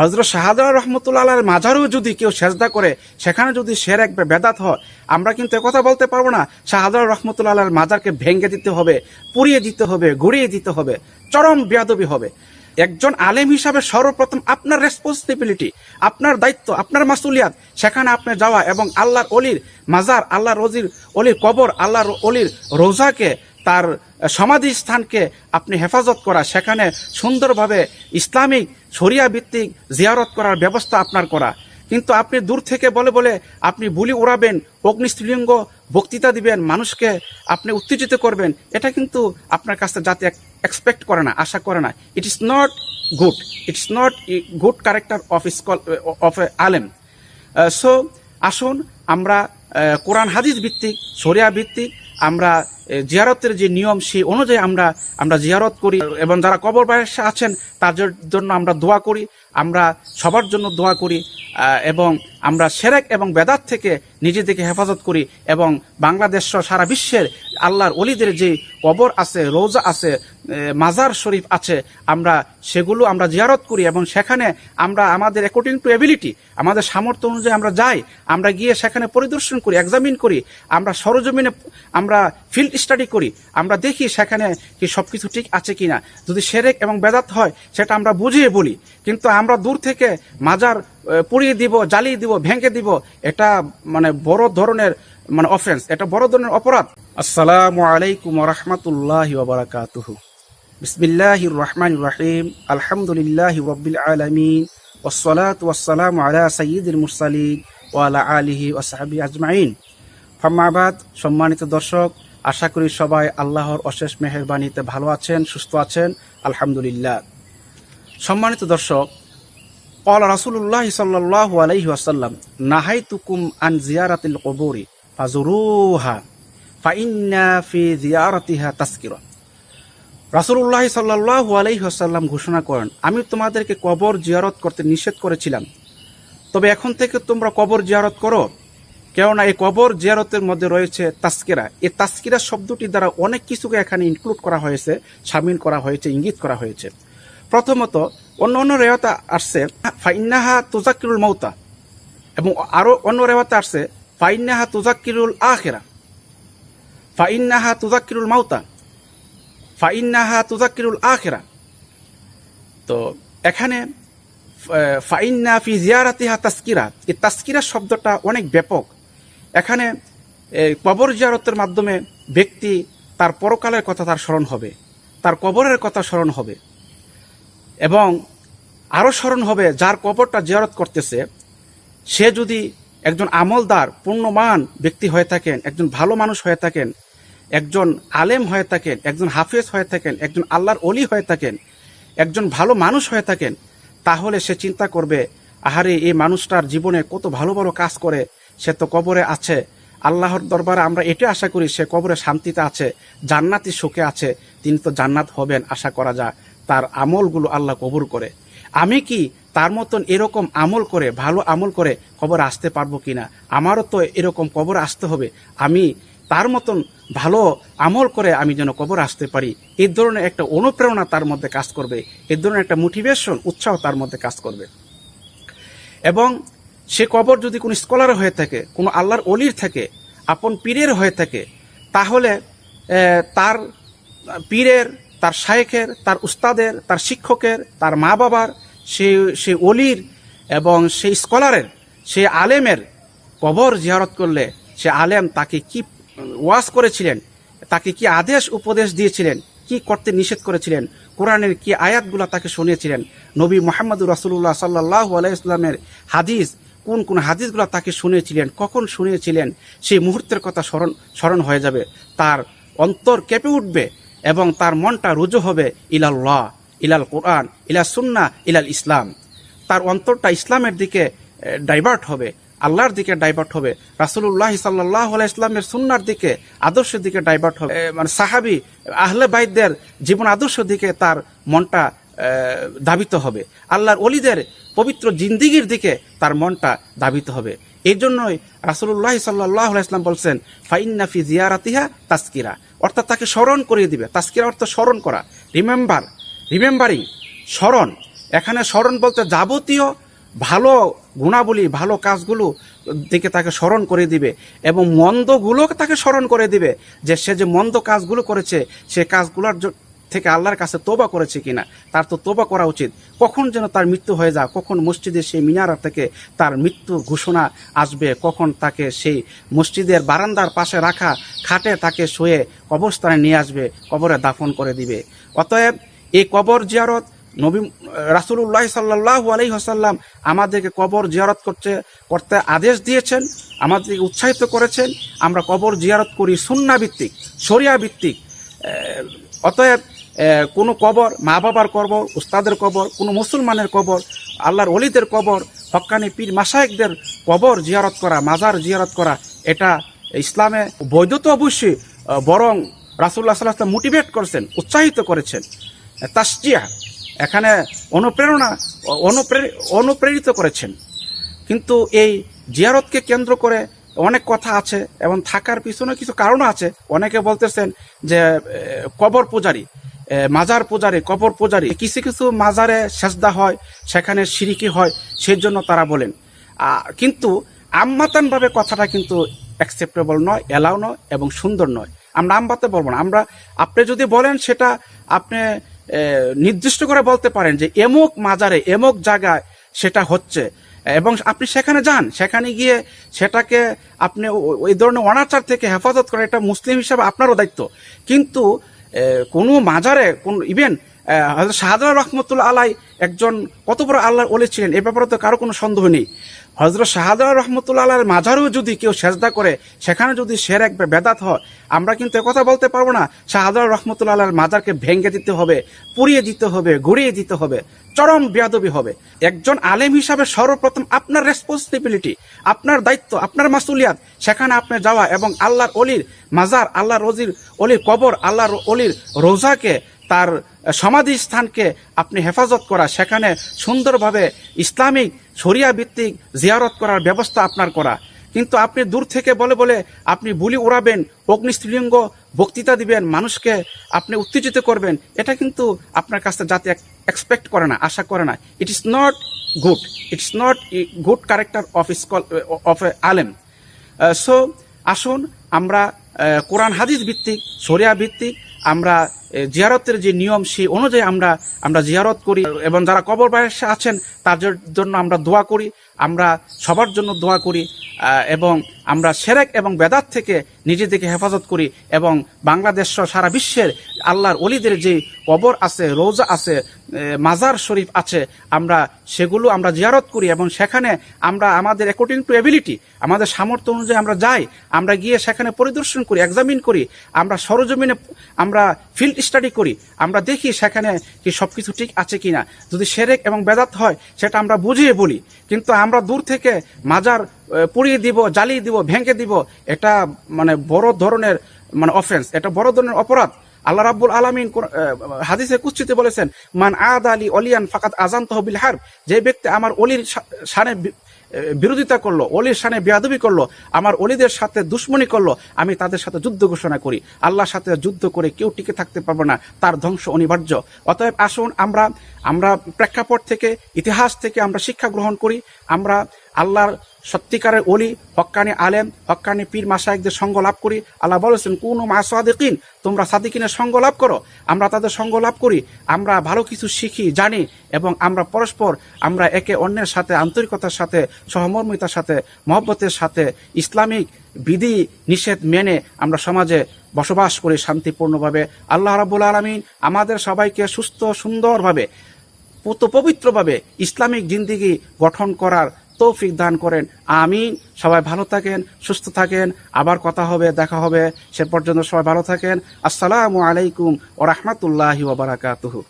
হজরত শাহাদা রহমতুল্লাহ মাঝারও যদি কেউ সেজদা করে, সেখানে যদি সেরেক বা বেদাত হয়, আমরা কিন্তু কথা বলতে পারব না। শাহাদা রহমতুল্লাহ মাজারকে ভেঙে দিতে হবে, পুড়িয়ে দিতে হবে ঘুরিয়ে দিতে হবে, চরম বেয়াদবি হবে। একজন আলেম হিসাবে সর্বপ্রথম আপনার রেসপন্সিবিলিটি আপনার দায়িত্ব, আপনার মাসুলিয়াত, সেখানে আপনি যাওয়া এবং আল্লাহর অলির মাজার, আল্লাহর রজির অলির কবর, আল্লাহর অলির রোজাকে তার সমাধি স্থানকে আপনি হেফাজত করা সেখানে সুন্দরভাবে ইসলামিক শরিয়া ভিত্তিক জিয়ারত করার ব্যবস্থা আপনার করা। কিন্তু আপনি দূর থেকে বলে বলে আপনি বুলি উড়াবেন অগ্নিস্ত্রীলিঙ্গ বক্তৃতা দিবেন মানুষকে আপনি উত্তেজিত করবেন এটা কিন্তু আপনার কাছে জাতি এক্সপেক্ট করে না আশা করে না। It is not good it is not good character of scholar of a আলেম সো আসুন আমরা আহ, কোরআন হাদিস ভিত্তিক শরিয়া ভিত্তিক আমরা জিয়ারতের যে নিয়ম, সেই অনুযায়ী আমরা আমরা জিয়ারত করি। এবং যারা কবর বয়স আছেন, তাদের জন্য আমরা দোয়া করি। আমরা সবার জন্য দোয়া করি এবং আমরা সেরেক এবং বেদাত থেকে নিজেদেরকে হেফাজত করি, এবং বাংলাদেশ সারা বিশ্বের আল্লাহর অলিদের যে কবর আছে, রোজা আছে মাজার শরীফ আছে, আমরা সেগুলো আমরা জিয়ারত করি, এবং সেখানে আমরা আমাদের অ্যাকর্ডিং টু এবিলিটি আমাদের সামর্থ্য অনুযায়ী আমরা যাই, আমরা গিয়ে সেখানে পরিদর্শন করি এক্সামিন করি, আমরা সরজমিনে, আমরা ফিল্ড স্টাডি করি, আমরা দেখি সেখানে কি সব কিছু ঠিক আছে কিনা। যদি সেরেক এবং বেদাত হয়, সেটা আমরা বুঝিয়ে বলি, কিন্তু আমরা দূর থেকে মাজার পুড়িয়ে দিব, জ্বালিয়ে দিব, ভেঙে দিব, এটা মানে বড় ধরনের মানে অফেন্স এটা বড় ধরনের অপরাধ। আসসালামু আলাইকুম রহমতুল্লাহ বারাকাতুহু বিসমিল্লাহির রহমান রাহিম, আলহামদুলিল্লাহ রব্বিল আলমিন ওসলাত ওয়াসালাম আলা সঈদুল ও ওয়ালা আলহি ওসাহাবি আজমাইন। ফাম্মাবাদ সম্মানিত দর্শক, আশা করি সবাই আল্লাহর অশেষ মেহরবানিতে ভালো আছেন, সুস্থ আছেন, আলহামদুলিল্লাহ। সম্মানিত দর্শক কল রাসুল্লাহ সাল্লাহ আলহি আসাল্লাম নাহাই তুকুম আন জিয়ারাতিল কবরি ফাজুরুহা ফাইন্না ফি জিয়ারাতিহা তাস্কিরা রাসুল্লাহ সাল্লাহ আলহিহাসাল্লাম ঘোষণা করেন, আমি তোমাদেরকে কবর জিয়ারত করতে নিষেধ করেছিলাম। তবে এখন থেকে তোমরা কবর জিয়ারত করো। কেননা এই কবর জিয়ারতের মধ্যে রয়েছে তাস্কিরা এই তাস্কিরা শব্দটি দ্বারা অনেক কিছুকে এখানে ইনক্লুড করা হয়েছে সামিল করা হয়েছে, ইঙ্গিত করা হয়েছে। প্রথমত অন্য অন্য রেওয়াতে আসছে ফাইন্নাহা তুজাক্কিরুল মৌতা এবং আরও অন্য রেওয়াতে আসছে ফাইন্নাহা তুজাক্কিরুল আখেরা। ফাইন্নাহা তুজাক্কিরুল মাউতা। ফাইন্নাহা তুজাক্কিরুল আখেরা। তো এখানে ফাইন্না ফি জিয়ারাতিহা তাস্কিরা। এই তাস্কিরা শব্দটা অনেক ব্যাপক। এখানে কবর জিয়ারতের মাধ্যমে ব্যক্তি তার পরকালের কথা তার স্মরণ হবে। তার কবরের কথা স্মরণ হবে। এবং আরও স্মরণ হবে যার কবরটা জিয়ারত করতেছে, সে যদি একজন আমলদার পূর্ণমান ব্যক্তি হয়ে থাকেন, একজন ভালো মানুষ হয়ে থাকেন, একজন আলেম হয়ে থাকেন, একজন হাফেজ হয়ে থাকেন, একজন আল্লাহর অলি হয়ে থাকেন, একজন ভালো মানুষ হয়ে থাকেন, তাহলে সে চিন্তা করবে, আহারে, এই মানুষটার জীবনে কত ভালো ভালো কাজ করে, সে তো কবরে আছে। আল্লাহর দরবারে আমরা এটা আশা করি, সে কবরে শান্তিতে আছে, জান্নাতি সুখে আছে, তিনি তো জান্নাত হবেন, আশা করা যায়। তার আমলগুলো আল্লাহ কবুল করে। আমি কি তার মতন এরকম আমল করে, ভালো আমল করে কবর আসতে পারব কিনা? আমারও তো এরকম কবর আসতে হবে। আমি তার মতন ভালো আমল করে আমি যেন কবর আসতে পারি। এই ধরনের একটা অনুপ্রেরণা তার মধ্যে কাজ করবে। এই ধরনের একটা মোটিভেশন উৎসাহ তার মধ্যে কাজ করবে। এবং সে কবর যদি কোনো স্কলার হয়ে থাকে, কোনো আল্লাহর অলির থাকে, আপন পীরের হয়ে থাকে, তাহলে তার পীরের তার শায়েখের, তার উস্তাদের, তার শিক্ষকের, তার মা বাবার সে সে অলির এবং সেই স্কলারের, সে আলেমের কবর জিয়ারত করলে সে আলেম তাকে কি ওয়াজ করেছিলেন, তাকে কি আদেশ উপদেশ দিয়েছিলেন, কি করতে নিষেধ করেছিলেন, কোরআনের কি আয়াতগুলো তাকে শুনিয়েছিলেন, নবী মোহাম্মদুর রাসুল্লাহ সাল্লাহ আলাইসলামের হাদিস, কোন কোন হাদিসগুলো তাকে শুনিয়েছিলেন, কখন শুনিয়েছিলেন, সেই মুহূর্তের কথা স্মরণ স্মরণ হয়ে যাবে, তার অন্তর কেঁপে উঠবে এবং তার মনটা রুজু হবে ইলাল্লাহ, ইলাল কোরআন ইলা সুন্না ইলাল ইসলাম। তার অন্তরটা ইসলামের দিকে ডাইভার্ট হবে, আল্লাহর দিকে ডাইভার্ট হবে রাসুল্লাহ সাল্লাহ ইসলামের সুন্নার দিকে, আদর্শের দিকে ডাইভার্ট হবে। মানে সাহাবি, আহলে বাইদের জীবন আদর্শের দিকে তার মনটা ধাবিত হবে। আল্লাহর অলিদের পবিত্র জিন্দিগির দিকে তার মনটা ধাবিত হবে। এই জন্যই রাসুল্লাহ সাল্লাহ ইসলাম বলছেন ফাইন্নাফি জিয়ারাতিহা তাস্কিরা। অর্থাৎ তাকে স্মরণ করিয়ে দিবে। তাস্কিরা অর্থ স্মরণ করা। রিমেম্বার রিমেম্বারিং স্মরণ। এখানে স্মরণ বলতে যাবতীয় ভালো গুণাবলী, ভালো কাজগুলো দিকে তাকে স্মরণ করে দিবে এবং মন্দগুলো তাকে স্মরণ করে দিবে যে সে যে মন্দ কাজগুলো করেছে, সে কাজগুলোর থেকে আল্লাহর কাছে তোবা করেছে কিনা, তার তো তোবা করা উচিত। কখন যেন তার মৃত্যু হয়ে যায়, কখন মসজিদের সেই মিনারা থেকে তার মৃত্যুর ঘোষণা আসবে, কখন তাকে সেই মসজিদের বারান্দার পাশে রাখা খাটে তাকে শুয়ে কবরস্থানে নিয়ে আসবে, কবরে দাফন করে দিবে। অতএব এই কবর জিয়ারত, নবী রাসুল্লাহ সাল্লাহ আলাই হাসাল্লাম আমাদেরকে কবর জিয়ারত করতে করতে আদেশ দিয়েছেন, আমাদেরকে উৎসাহিত করেছেন। আমরা কবর জিয়ারত করি সুন্না ভিত্তিক, শরিয়া ভিত্তিক। অতএব কোনো কবর মা বাবার কবর, উস্তাদের কবর, কোনো মুসলমানের কবর, আল্লাহর অলিদের কবর, হক্কানি পীর মাসায়েকদের কবর জিয়ারত করা, মাজার জিয়ারত করা, এটা ইসলামে বৈধ তো অবশ্যই বরং রাসুল্লাহ সাল্লাহ মোটিভেট করেছেন, উৎসাহিত করেছেন। তাসজিয়া এখানে অনুপ্রেরণা অনুপ্রে- অনুপ্রেরিত করেছেন। কিন্তু এই জিয়ারতকে কেন্দ্র করে অনেক কথা আছে এবং থাকার পিছনে কিছু কারণ আছে। অনেকে বলতেছেন যে কবর পূজারি। মাজার পূজারে, কবর পূজারি, কিছু কিছু মাজারে সেজদা হয়, সেখানে সিরিকি হয়, সেই জন্য তারা বলেন। কিন্তু আম্মাতানভাবে কথাটা কিন্তু অ্যাকসেপ্টেবল নয় এলাও নয় এবং সুন্দর নয়। আমরা আমবাতে বলব না। আমরা, আপনি যদি বলেন সেটা আপনি নির্দিষ্ট করে বলতে পারেন যে এমুক মাজারে, এমুক জায়গায় সেটা হচ্ছে। এবং আপনি সেখানে যান, সেখানে গিয়ে সেটাকে আপনি ওই ধরনের অনাচার থেকে হেফাজত করা এটা মুসলিম হিসাবে আপনারও দায়িত্ব। কিন্তু কোনো মাজারে, কোন ইভেন শাহজালাল রহমতুল্লা আলাই একজন, কত বড় আল্লাহ ওলে ছিলেন, এ ব্যাপারে তো কারও কোনো সন্দেহ নেই। হজরত শাহজালাল রহমতুল্লাহ আল্লাহর মাজারেও যদি কেউ সেজদা করে, সেখানে যদি সের এক বেদাত হয়, আমরা কিন্তু কথা বলতে পারব না শাহজালাল রহমতুল্লাহ আল্লাহর মাজারকে ভেঙে দিতে হবে, পুড়িয়ে দিতে হবে, ঘুরিয়ে দিতে হবে। চরম বেয়াদবি হবে। একজন আলেম হিসাবে সর্বপ্রথম আপনার রেসপন্সিবিলিটি আপনার দায়িত্ব, আপনার মাসুলিয়াত, সেখানে আপনি যাওয়া এবং আল্লাহর অলির মাজার আল্লাহ রজির অলির কবর, আল্লাহর অলির রোজাকে, তার সমাধি স্থানকে আপনি হেফাজত করা, সেখানে সুন্দরভাবে ইসলামিক শরিয়া ভিত্তিক জিয়ারত করার ব্যবস্থা আপনার করা। কিন্তু আপনি দূর থেকে বলে বলে আপনি বুলি উড়াবেন, অগ্নিস্ত্রীলিঙ্গ বক্তৃতা দিবেন, মানুষকে আপনি উত্তেজিত করবেন, এটা কিন্তু আপনার কাছ থেকে জাতি এক্সপেক্ট করে না, আশা করে না। It is not good it's not good character of scholar of a আলেম সো আসুন, আমরা কোরআন হাদিস ভিত্তিক, শরিয়া ভিত্তিক, আমরা জিয়ারতের যে নিয়ম, সেই অনুযায়ী আমরা আমরা জিয়ারত করি। এবং যারা কবর বয়সে আছেন, তাদের জন্য আমরা দোয়া করি, আমরা সবার জন্য দোয়া করি এবং আমরা সেরেক এবং বেদাত থেকে নিজেদেরকে হেফাজত করি এবং বাংলাদেশ সারা বিশ্বের আল্লাহর অলিদের যে কবর আছে, রোজা আছে মাজার শরীফ আছে, আমরা সেগুলো আমরা জিয়ারত করি এবং সেখানে আমরা আমাদের অ্যাকর্ডিং টু এবিলিটি আমাদের সামর্থ্য অনুযায়ী আমরা যাই, আমরা গিয়ে সেখানে পরিদর্শন করি এক্সামিন করি, আমরা সরজমিনে আমরা ফিল্ড স্টাডি করি, আমরা দেখি সেখানে কি সবকিছু ঠিক আছে কিনা। যদি সেরেক এবং বেদাত হয়, সেটা আমরা বুঝিয়ে বলি। কিন্তু আমরা দূর থেকে মাজার পুড়িয়ে দিব জ্বালিয়ে দিব ভেঙে দিব এটা মানে বড় ধরনের মানে অফেন্স এটা বড় ধরনের অপরাধ। আল্লাহ রাব্বুল আলমিন হাদিসে কুচ্ছিতে বলেছেন মান আদ আলী অলিয়ান ফাকাত আজান তহবিল হার যে ব্যক্তি আমার অলির সা- শানে বি- এ, বিরোধিতা করল, অলির সানে বেয়াদবি করল, আমার অলিদের সাথে দুশ্মনী করল, আমি তাদের সাথে যুদ্ধ ঘোষণা করি। আল্লাহর সাথে যুদ্ধ করে কেউ টিকে থাকতে পারব না, তার ধ্বংস অনিবার্য। অতএব আসুন, আমরা আমরা প্রেক্ষাপট থেকে, ইতিহাস থেকে আমরা শিক্ষা গ্রহণ করি, আমরা আল্লাহর সত্যিকারের অলি হক্কানি আলেম হক্কানি পীর মাসায়কদের সঙ্গ লাভ করি। আল্লাহ বলেছেন, কোন মা সাদিকিন তোমরা সাদিকিনের সঙ্গ লাভ করো। আমরা তাদের সঙ্গ লাভ করি। আমরা ভালো কিছু শিখি, জানি, এবং আমরা পরস্পর, আমরা একে অন্যের সাথে, আন্তরিকতার সাথে, সহমর্মিতার সাথে, মহব্বতের সাথে, ইসলামিক বিধি নিষেধ মেনে আমরা সমাজে বসবাস করি শান্তিপূর্ণভাবে। আল্লাহ রাবুল আলমিন আমাদের সবাইকে সুস্থ, সুন্দরভাবে পবিত্রভাবে ইসলামিক জিন্দিগি গঠন করার তৌফিক দান করেন। আমিন। সবাই ভালো থাকেন, সুস্থ থাকেন। আবার কথা হবে, দেখা হবে। সে পর্যন্ত সবাই ভালো থাকেন। আসসালামু আলাইকুম ও রহমতুল্লাহি ওবরাকাতুহু